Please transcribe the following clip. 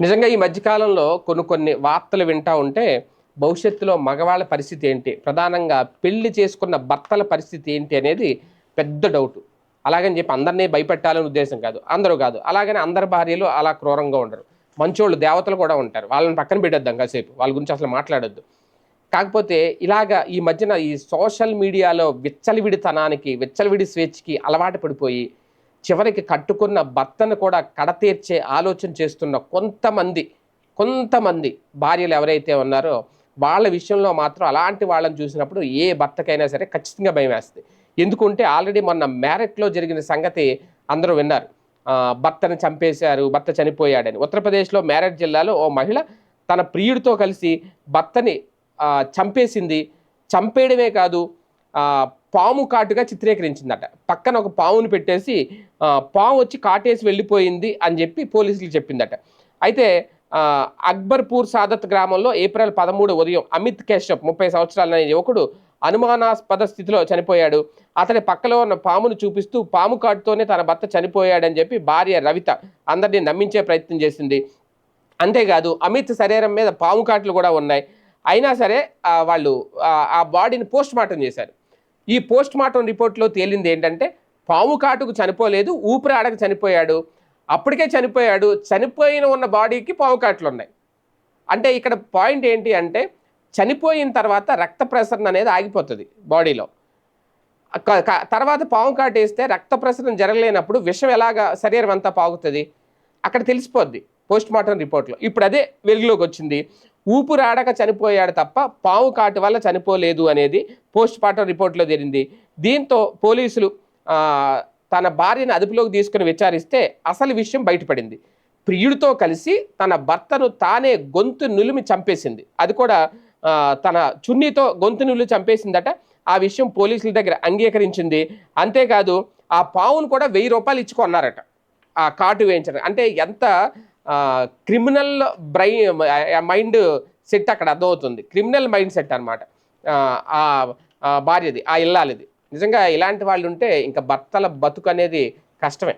నిజంగా ఈ మధ్యకాలంలో కొన్ని కొన్ని వార్తలు వింటా ఉంటే భవిష్యత్తులో మగవాళ్ళ పరిస్థితి ఏంటి? ప్రధానంగా పెళ్ళి చేసుకున్న భర్తల పరిస్థితి ఏంటి అనేది పెద్ద డౌట్. అలాగని చెప్పి అందరినీ భయపెట్టాలని ఉద్దేశం కాదు. అందరూ కాదు. అలాగని అందరి భార్యలు అలా క్రూరంగా ఉండరు. మంచోళ్ళు దేవతలు కూడా ఉంటారు. వాళ్ళని పక్కన పెట్టేద్దాం కాసేపు వాళ్ళ గురించి అసలు మాట్లాడొద్దు. కాకపోతే ఇలాగా ఈ మధ్యన ఈ సోషల్ మీడియాలో విచ్చలవిడితనానికి విచ్చలవిడి స్వేచ్ఛకి అలవాటు పడిపోయి చివరికి కట్టుకున్న భర్తను కూడా కడతీర్చే ఆలోచన చేస్తున్న కొంతమంది కొంతమంది భార్యలు ఎవరైతే ఉన్నారో వాళ్ళ విషయంలో మాత్రం అలాంటి వాళ్ళని చూసినప్పుడు ఏ భర్తకైనా సరే ఖచ్చితంగా భయం వేస్తుంది. ఎందుకంటే ఆల్రెడీ మొన్న మ్యారెట్లో జరిగిన సంగతి అందరూ విన్నారు. భర్తను చంపేశారు భర్త చనిపోయాడని. ఉత్తరప్రదేశ్లో మ్యారెట్ జిల్లాలో ఓ మహిళ తన ప్రియుడితో కలిసి భర్తని చంపేసింది. చంపేయడమే కాదు పాము కాటుగా చిత్రీకరించిందట. పక్కన ఒక పాముని పెట్టేసి పాము వచ్చి కాటేసి వెళ్ళిపోయింది అని చెప్పి పోలీసులు చెప్పిందట. అయితే అక్బర్పూర్ సాదత్ గ్రామంలో ఏప్రిల్ పదమూడు ఉదయం అమిత్ కేశవ్ ముప్పై సంవత్సరాల యువకుడు అనుమానాస్పద స్థితిలో చనిపోయాడు. అతని పక్కలో ఉన్న పామును చూపిస్తూ పాము కాటుతోనే తన భర్త చనిపోయాడని చెప్పి భార్య రవిత అందరినీ నమ్మించే ప్రయత్నం చేసింది. అంతేకాదు అమిత్ శరీరం మీద పాము కాట్లు కూడా ఉన్నాయి. అయినా సరే వాళ్ళు ఆ- ఆ బాడీని పోస్ట్ మార్టం చేశారు. ఈ పోస్ట్ మార్టం రిపోర్ట్లో తేలింది ఏంటంటే పాము కాటుకు చనిపోలేదు ఊపిరి ఆడక చనిపోయాడు. అప్పటికే చనిపోయాడు. చనిపోయిన ఉన్న బాడీకి పాము కాట్లు ఉన్నాయి. అంటే ఇక్కడ పాయింట్ ఏంటి అంటే చనిపోయిన తర్వాత రక్త ప్రసరణ అనేది ఆగిపోతుంది బాడీలో. తర్వాత పాము కాటేస్తే రక్త ప్రసరణ జరగలేనప్పుడు విషం ఎలాగా శరీరం అంతా పాగుతుంది? అక్కడ తెలిసిపోద్ది పోస్ట్ మార్టం రిపోర్ట్లో. ఇప్పుడు అదే వెలుగులోకి వచ్చింది. ఊపిరాడక చనిపోయాడు తప్ప పాము కాటు వల్ల చనిపోలేదు అనేది పోస్ట్ మార్టం రిపోర్ట్లో జరిగింది. దీంతో పోలీసులు తన భార్యను అదుపులోకి తీసుకుని విచారిస్తే అసలు విషయం బయటపడింది. ప్రియుడితో కలిసి తన భర్తను తానే గొంతు నులిమి చంపేసింది. అది కూడా తన చున్నీతో గొంతు నులు చంపేసిందట. ఆ విషయం పోలీసుల దగ్గర అంగీకరించింది. అంతేకాదు ఆ పావును కూడా వెయ్యి రూపాయలు ఇచ్చుకున్నారట. ఆ కాటు వేయించడం అంటే ఎంత క్రిమినల్ బ్రై మైండ్ సెట్ అక్కడ అర్థమవుతుంది. క్రిమినల్ మైండ్ సెట్ అనమాట ఆ భార్యది ఆ ఇల్లాలిది. నిజంగా ఇలాంటి వాళ్ళు ఉంటే ఇంకా భర్తల బతుకు అనేది కష్టమే.